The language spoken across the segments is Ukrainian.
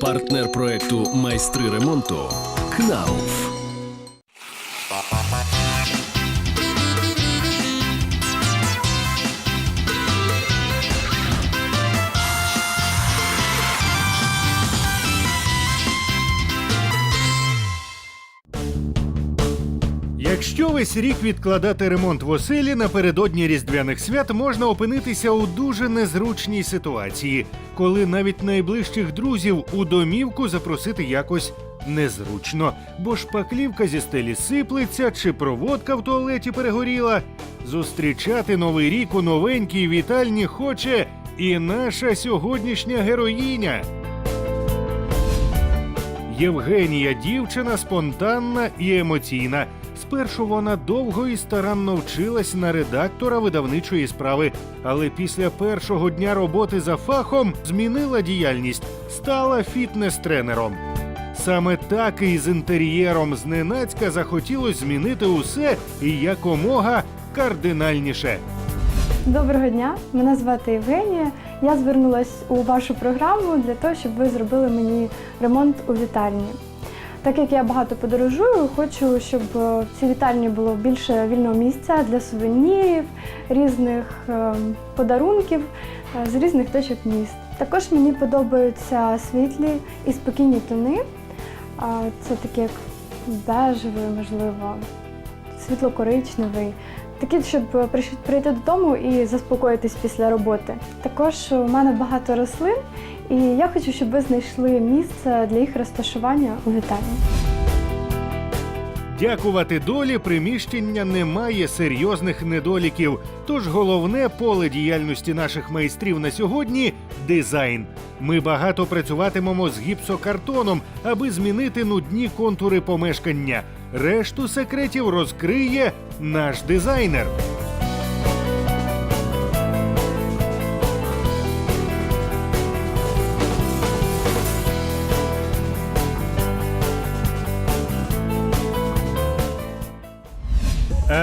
партнер проекту Майстри ремонту КНАУФ. Весь рік відкладати ремонт в оселі напередодні різдвяних свят можна опинитися у дуже незручній ситуації, коли навіть найближчих друзів у домівку запросити якось незручно, бо шпаклівка зі стелі сиплеться чи проводка в туалеті перегоріла. Зустрічати новий рік у новенькій вітальні хоче і наша сьогоднішня героїня. Євгенія дівчина спонтанна і емоційна. Спершу вона довго і старанно вчилась на редактора видавничої справи, але після першого дня роботи за фахом змінила діяльність, стала фітнес-тренером. Саме так і з інтер'єром зненацька захотілось змінити усе і якомога кардинальніше. Доброго дня, мене звати Євгенія. Я звернулася у вашу програму для того, щоб ви зробили мені ремонт у вітальні. Так як я багато подорожую, хочу, щоб е, в цій вітальні було більше вільного місця для сувенірів, різних е, подарунків е, з різних точок міст. Також мені подобаються світлі і спокійні тони. Це такі як бежевий, можливо, світло-коричневий. Такі, щоб прийти додому і заспокоїтись після роботи. Також у мене багато рослин, і я хочу, щоб ви знайшли місце для їх розташування у вітальні. Дякувати долі приміщення не має серйозних недоліків. Тож головне поле діяльності наших майстрів на сьогодні дизайн. Ми багато працюватимемо з гіпсокартоном, аби змінити нудні контури помешкання. Решту секретів розкриє наш дизайнер.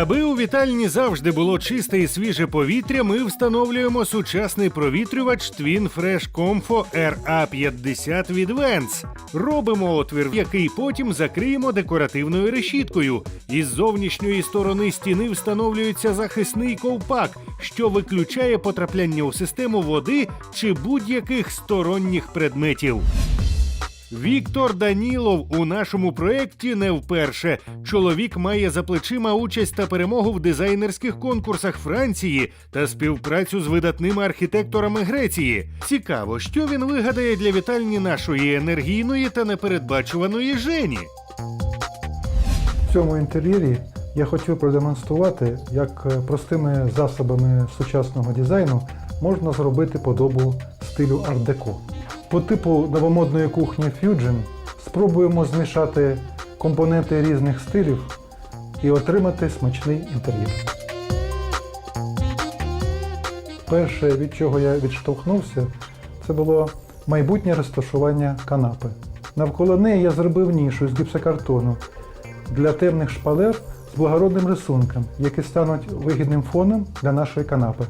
Аби у вітальні завжди було чисте і свіже повітря, ми встановлюємо сучасний провітрювач Twin Fresh Comfo RA50 від Vents. Робимо отвір, який потім закриємо декоративною решіткою. Із зовнішньої сторони стіни встановлюється захисний ковпак, що виключає потрапляння у систему води чи будь-яких сторонніх предметів. Віктор Данілов у нашому проєкті не вперше. Чоловік має за плечима участь та перемогу в дизайнерських конкурсах Франції та співпрацю з видатними архітекторами Греції. Цікаво, що він вигадає для вітальні нашої енергійної та непередбачуваної Жені. В цьому інтер'єрі я хотів продемонструвати, як е, простими засобами сучасного дизайну можна зробити подобу стилю арт-деко. По типу новомодної кухні Fusion спробуємо змішати компоненти різних стилів і отримати смачний інтер'єр. Перше, від чого я відштовхнувся, це було майбутнє розташування канапи. Навколо неї я зробив нішу з гіпсокартону для темних шпалер з благородним рисунком, які стануть вигідним фоном для нашої канапи.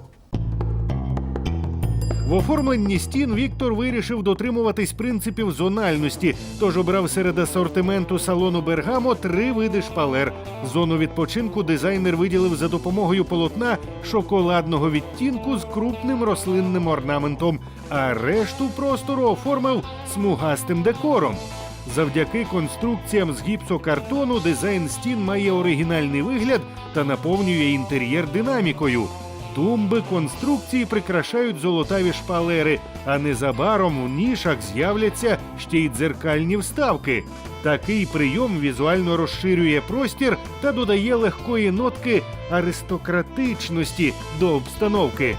В оформленні стін Віктор вирішив дотримуватись принципів зональності, тож обрав серед асортименту салону Бергамо три види шпалер. Зону відпочинку дизайнер виділив за допомогою полотна шоколадного відтінку з крупним рослинним орнаментом, а решту простору оформив смугастим декором. Завдяки конструкціям з гіпсокартону дизайн стін має оригінальний вигляд та наповнює інтер'єр динамікою. Тумби конструкції прикрашають золотаві шпалери, а незабаром у нішах з'являться ще й дзеркальні вставки. Такий прийом візуально розширює простір та додає легкої нотки аристократичності до обстановки.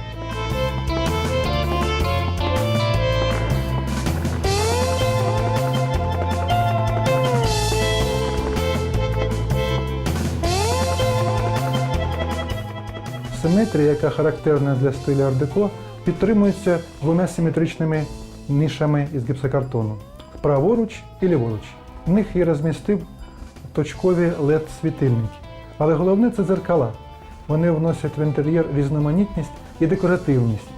Симетрія, яка характерна для стилю ар-деко, підтримується двома симетричними нишами із гіпсокартону праворуч і ліворуч. В них я розмістив точкові LED-світильники. Але головне це дзеркала. Вони вносять в інтер'єр різноманітність і декоративність,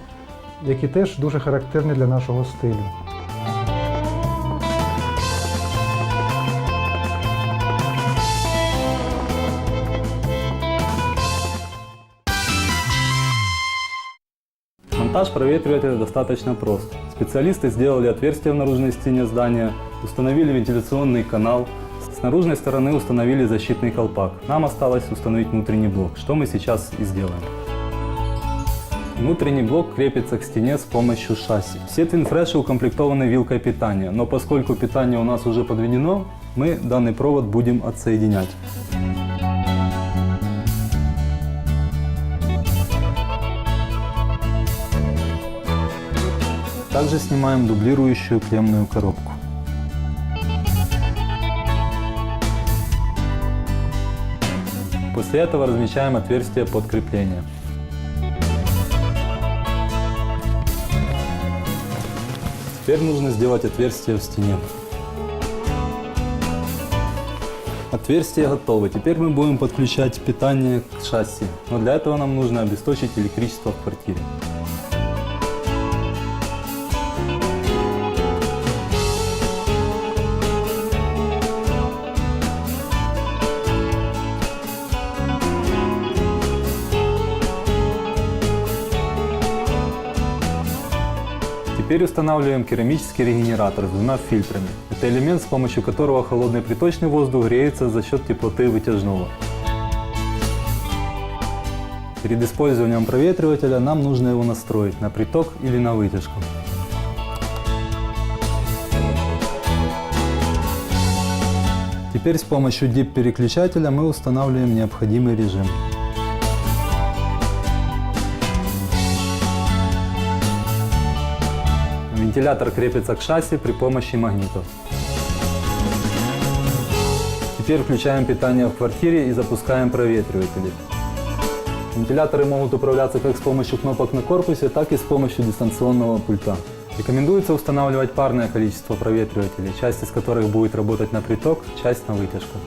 які теж дуже характерні для нашого стилю. Монтаж проветривателя достаточно прост. Специалисты сделали отверстие в наружной стене здания, установили вентиляционный канал, с наружной стороны установили защитный колпак. Нам осталось установить внутренний блок, что мы сейчас и сделаем. Внутренний блок крепится к стене с помощью шасси. Все твинфреши укомплектованы вилкой питания, но поскольку питание у нас уже подведено, мы данный провод будем отсоединять. Также снимаем дублирующую клеммную коробку. После этого размещаем отверстие под крепление. Теперь нужно сделать отверстие в стене. Отверстие готово. Теперь мы будем подключать питание к шасси. Но для этого нам нужно обесточить электричество в квартире. Теперь устанавливаем керамический регенератор с двумя фильтрами. Это элемент, с помощью которого холодный приточный воздух греется за счет теплоты вытяжного. Перед использованием проветривателя нам нужно его настроить на приток или на вытяжку. Теперь с помощью DIP-переключателя мы устанавливаем необходимый режим. Вентилятор крепится к шасси при помощи магнитов. Теперь включаем питание в квартире и запускаем проветриватели. Вентиляторы могут управляться как с помощью кнопок на корпусе, так и с помощью дистанционного пульта. Рекомендуется устанавливать парное количество проветривателей, часть из которых будет работать на приток, часть на вытяжку.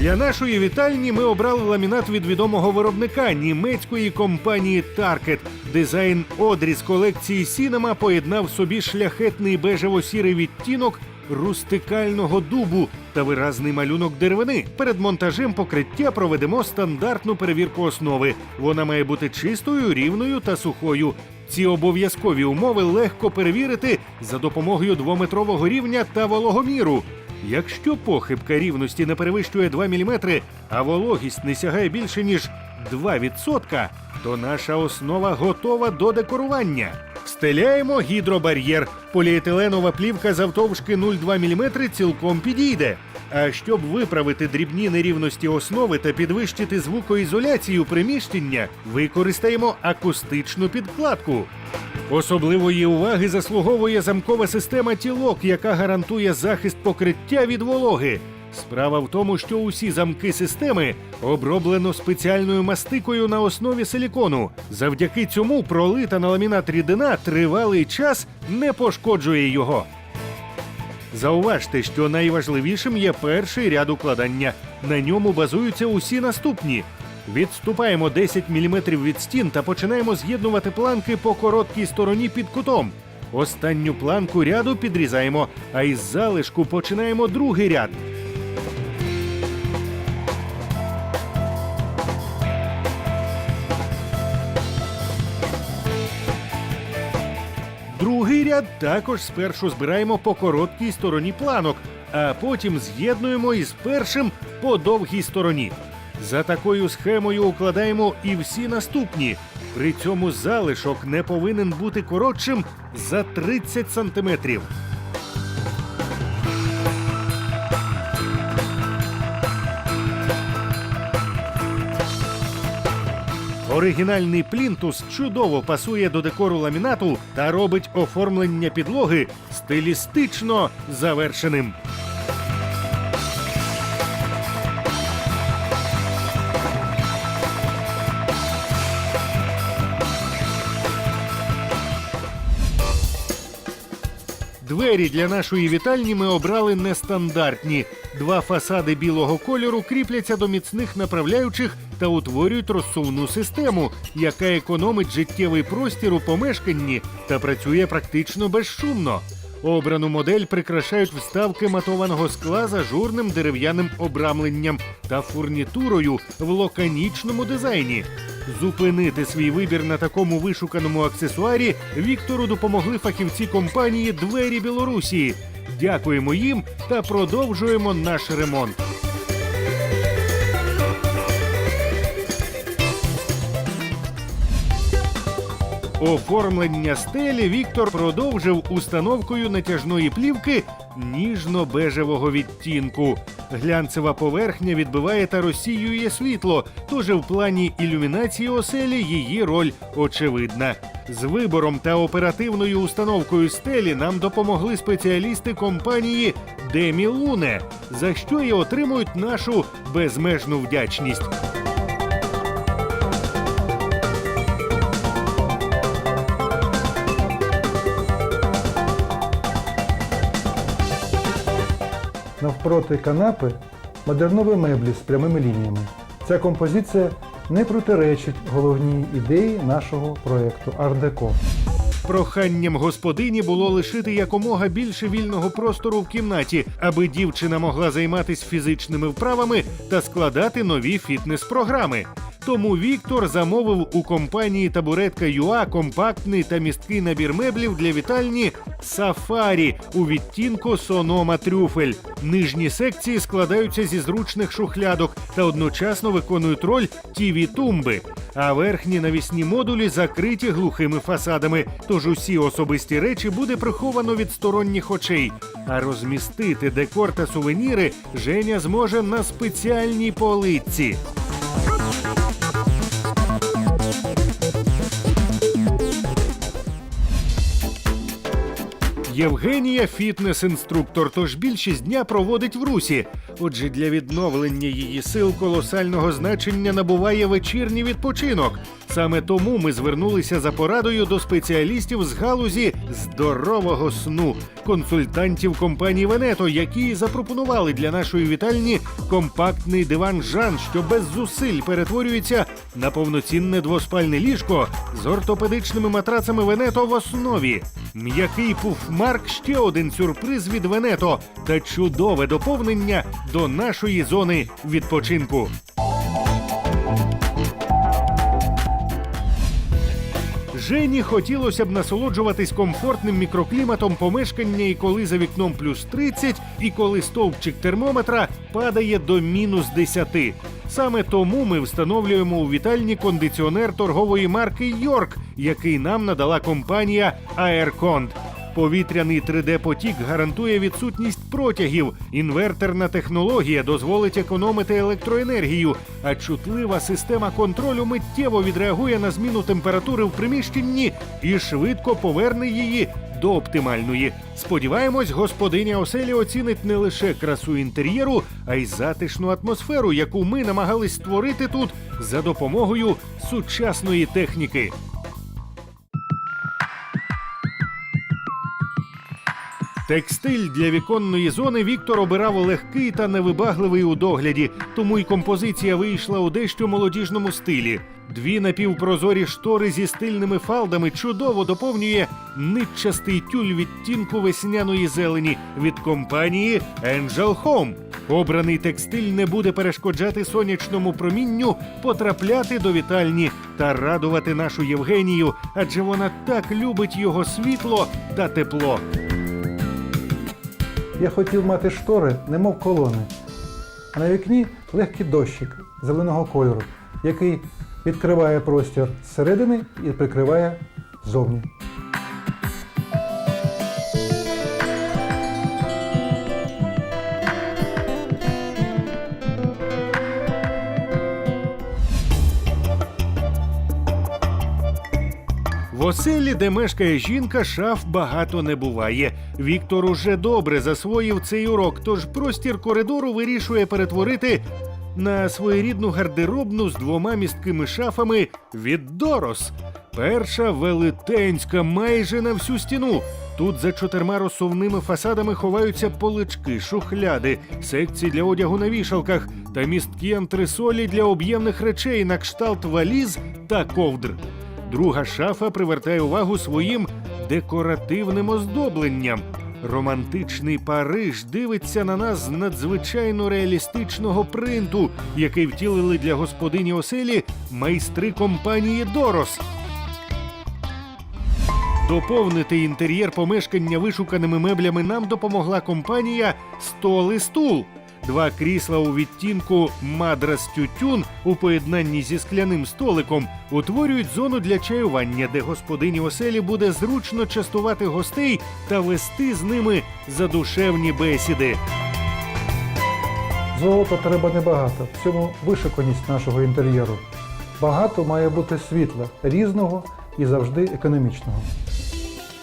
Для нашої вітальні ми обрали ламінат від відомого виробника німецької компанії Target. Дизайн одрі з колекції Cinema поєднав собі шляхетний бежево-сірий відтінок рустикального дубу та виразний малюнок деревини. Перед монтажем покриття проведемо стандартну перевірку основи. Вона має бути чистою, рівною та сухою. Ці обов'язкові умови легко перевірити за допомогою двометрового рівня та вологоміру. Якщо похибка рівності не перевищує 2 мм, а вологість не сягає більше ніж 2%, то наша основа готова до декорування. Встеляємо гідробар'єр. Поліетиленова плівка завтовшки 0,2 мм цілком підійде. А щоб виправити дрібні нерівності основи та підвищити звукоізоляцію приміщення, використаємо акустичну підкладку. Особливої уваги заслуговує замкова система тілок, яка гарантує захист покриття від вологи. Справа в тому, що усі замки системи оброблено спеціальною мастикою на основі силікону. Завдяки цьому пролита на ламінат рідина тривалий час не пошкоджує його. Зауважте, що найважливішим є перший ряд укладання. На ньому базуються усі наступні. Відступаємо 10 мм від стін та починаємо з'єднувати планки по короткій стороні під кутом. Останню планку ряду підрізаємо, а із залишку починаємо другий ряд. Другий ряд також спершу збираємо по короткій стороні планок, а потім з'єднуємо із першим по довгій стороні. За такою схемою укладаємо і всі наступні. При цьому залишок не повинен бути коротшим за 30 сантиметрів. Оригінальний плінтус чудово пасує до декору ламінату та робить оформлення підлоги стилістично завершеним. Двері для нашої вітальні ми обрали нестандартні. Два фасади білого кольору кріпляться до міцних направляючих та утворюють розсувну систему, яка економить життєвий простір у помешканні та працює практично безшумно. Обрану модель прикрашають вставки матованого скла з ажурним дерев'яним обрамленням та фурнітурою в лаконічному дизайні. Зупинити свій вибір на такому вишуканому аксесуарі Віктору допомогли фахівці компанії Двері Білорусі. Дякуємо їм та продовжуємо наш ремонт. Оформлення стелі Віктор продовжив установкою натяжної плівки ніжно-бежевого відтінку. Глянцева поверхня відбиває та розсіює світло, тож в плані ілюмінації оселі її роль очевидна. З вибором та оперативною установкою стелі нам допомогли спеціалісти компанії Демі Луне, за що і отримують нашу безмежну вдячність. Навпроти канапи модернові меблі з прямими лініями. Ця композиція не протиречить головній ідеї нашого проєкту Art-Deco. Проханням господині було лишити якомога більше вільного простору в кімнаті, аби дівчина могла займатися фізичними вправами та складати нові фітнес-програми. Тому Віктор замовив у компанії Табуретка ЮА компактний та місткий набір меблів для вітальні Сафарі у відтінку Сонома Трюфель. Нижні секції складаються зі зручних шухлядок та одночасно виконують роль тіві тумби. А верхні навісні модулі закриті глухими фасадами. Тож усі особисті речі буде приховано від сторонніх очей. А розмістити декор та сувеніри Женя зможе на спеціальній полиці. Євгенія фітнес-інструктор, тож більшість дня проводить в русі. Отже, для відновлення її сил колосального значення набуває вечірній відпочинок. Саме тому ми звернулися за порадою до спеціалістів з галузі здорового сну, консультантів компанії Венето, які запропонували для нашої вітальні компактний диван Жан, що без зусиль перетворюється на повноцінне двоспальне ліжко з ортопедичними матрацами Венето в основі. М'який пуфмарк ще один сюрприз від Венето та чудове доповнення до нашої зони відпочинку. Жені хотілося б насолоджуватись комфортним мікрокліматом помешкання, і коли за вікном плюс 30, і коли стовпчик термометра падає до мінус 10. Саме тому ми встановлюємо у вітальні кондиціонер торгової марки Йорк, який нам надала компанія Aircond. Повітряний 3D-потік гарантує відсутність протягів. Інвертерна технологія дозволить економити електроенергію, а чутлива система контролю миттєво відреагує на зміну температури в приміщенні і швидко поверне її до оптимальної. Сподіваємось, господиня оселі оцінить не лише красу інтер'єру, а й затишну атмосферу, яку ми намагались створити тут за допомогою сучасної техніки. Текстиль для віконної зони Віктор обирав легкий та невибагливий у догляді, тому й композиція вийшла у дещо молодіжному стилі. Дві напівпрозорі штори зі стильними фалдами чудово доповнює нитчастий тюль відтінку весняної зелені від компанії Angel Home. Обраний текстиль не буде перешкоджати сонячному промінню потрапляти до вітальні та радувати нашу Євгенію, адже вона так любить його світло та тепло. Я хотів мати штори, немов колони. А на вікні легкий дощик зеленого кольору, який відкриває простір зсередини і прикриває ззовні. Оселі, де мешкає жінка, шаф багато не буває. Віктор уже добре засвоїв цей урок, тож простір коридору вирішує перетворити на своєрідну гардеробну з двома місткими шафами від Дорос. Перша велетенська, майже на всю стіну. Тут за чотирма розсувними фасадами ховаються полички, шухляди, секції для одягу на вішалках та місткі антресолі для об'ємних речей на кшталт валіз та ковдр. Друга шафа привертає увагу своїм декоративним оздобленням. Романтичний Париж дивиться на нас з надзвичайно реалістичного принту, який втілили для господині оселі майстри компанії Дорос. Доповнити інтер'єр помешкання вишуканими меблями нам допомогла компанія Стол і стул. Два крісла у відтінку Мадрас Тютюн у поєднанні зі скляним столиком утворюють зону для чаювання, де господині оселі буде зручно частувати гостей та вести з ними задушевні бесіди. Золота треба небагато. В цьому вишуканість нашого інтер'єру. Багато має бути світла, різного і завжди економічного.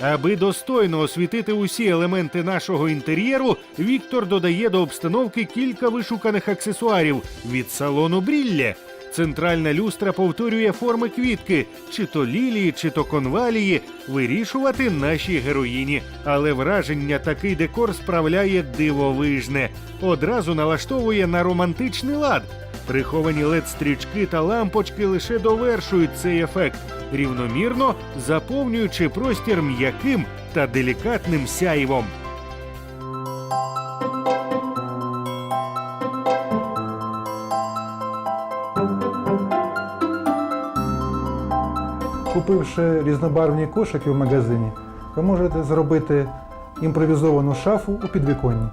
Аби достойно освітити усі елементи нашого інтер'єру, Віктор додає до обстановки кілька вишуканих аксесуарів від салону Брілля. Центральна люстра повторює форми квітки, чи то лілії, чи то конвалії, вирішувати нашій героїні. Але враження такий декор справляє дивовижне. Одразу налаштовує на романтичний лад. Приховані лед-стрічки та лампочки лише довершують цей ефект, рівномірно заповнюючи простір м'яким та делікатним сяйвом. Купивши різнобарвні кошики в магазині, ви можете зробити імпровізовану шафу у підвіконні.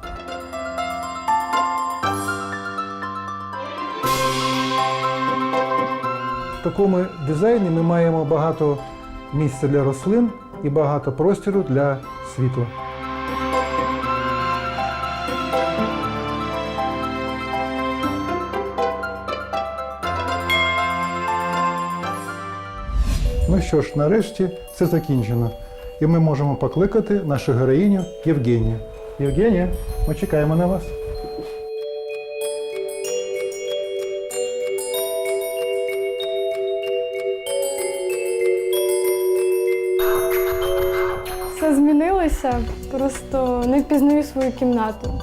В такому дизайні ми маємо багато місця для рослин і багато простіру для світла. Ну що ж, нарешті все закінчено. І ми можемо покликати нашу героїню Євгенію. Євгенія, ми чекаємо на вас. Змінилося, просто не впізнаю свою кімнату.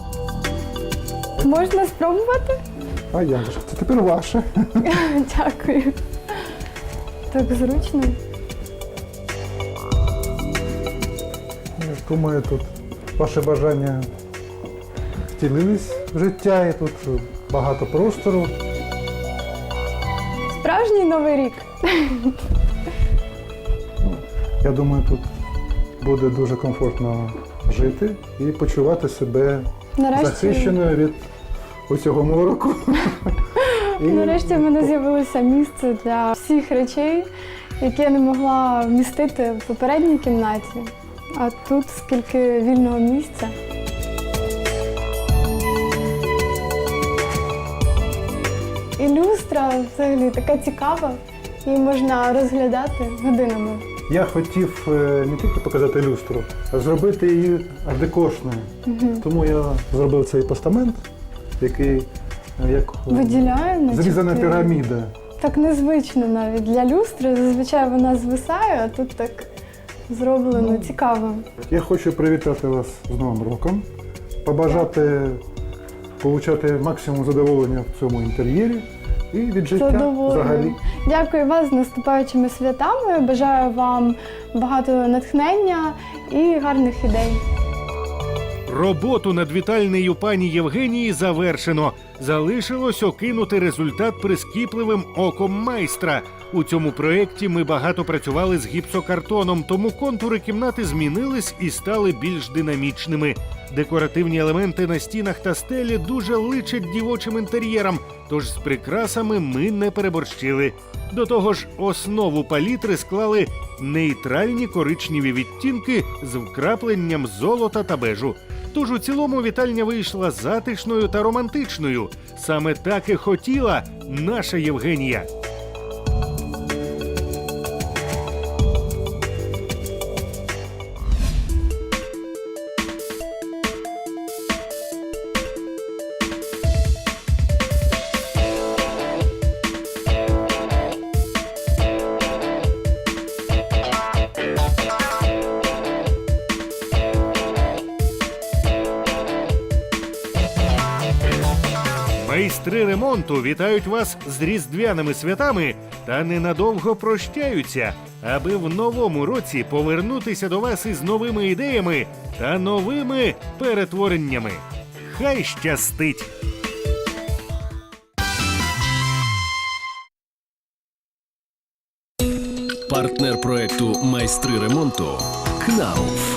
Можна спробувати? А як же? Це тепер ваше. Дякую. Так зручно. Я думаю, тут ваше бажання втілились в життя, і тут багато простору. Справжній новий рік. Я думаю, тут буде дуже комфортно жити і почувати себе Нарешті, захищеною від оцього мороку. І нарешті в мене з'явилося місце для всіх речей, які я не могла вмістити в попередній кімнаті. А тут скільки вільного місця. І люстра взагалі така цікава. Її можна розглядати годинами. Я хотів е, не тільки показати люстру, а зробити її ардекошною. Тому я зробив цей постамент, який е, як е, Виділяє зрізана ти- піраміда. Так незвично навіть для люстри. Зазвичай вона звисає, а тут так зроблено цікаво. Я хочу привітати вас з Новим роком, побажати отримати максимум задоволення в цьому інтер'єрі і від життя Задоволена. взагалі. Дякую вас з наступаючими святами. Бажаю вам багато натхнення і гарних ідей. Роботу над вітальнею пані Євгенії завершено. Залишилось окинути результат прискіпливим оком майстра. У цьому проєкті ми багато працювали з гіпсокартоном, тому контури кімнати змінились і стали більш динамічними. Декоративні елементи на стінах та стелі дуже личать дівочим інтер'єрам, тож з прикрасами ми не переборщили. До того ж, основу палітри склали нейтральні коричневі відтінки з вкрапленням золота та бежу. Тож у цілому вітальня вийшла затишною та романтичною. Саме так і хотіла наша Євгенія. Майстри ремонту вітають вас з різдвяними святами та ненадовго прощаються, аби в новому році повернутися до вас із новими ідеями та новими перетвореннями. Хай щастить! Партнер проекту Майстри ремонту КНАУФ.